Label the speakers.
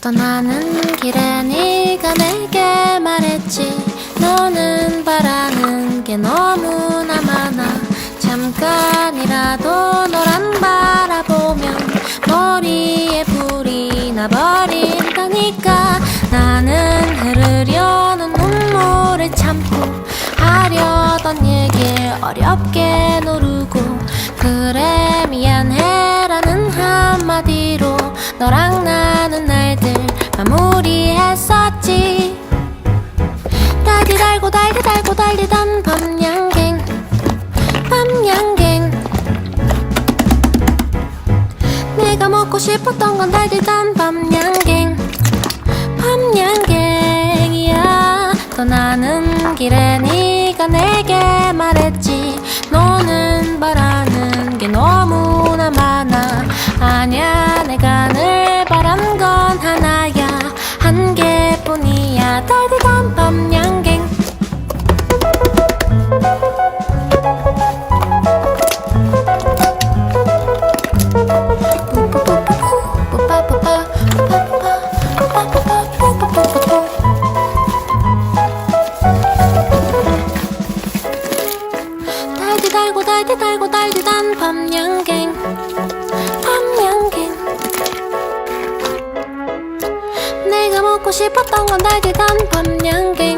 Speaker 1: 떠나는 길에 네가 내게 말했지. 너는 바라는 게 너무나 많아. 잠깐이라도 널안 바라보면 머리에 불이 나버린다니까. 나는 흐르려는 눈물을 참고 하려던 얘길 어렵게 누르고 그래 미안해라는 한마디로 너랑 나눈 날들 마무리했었지. 달디 달고 달디 달고 달리던 밤양갱 밤양갱. 내가 먹고 싶었던 건 달디던 밤양갱 밤양갱이야. 떠나는 길에 네가 내게 말했지. 너는 바라는 게 너무나 많아. 아냐 내가 늘 달디 달고 달디 달고 달디단 밤양갱 밤양갱 내가 먹고 싶었던 건 달디단 밤양갱 밤양갱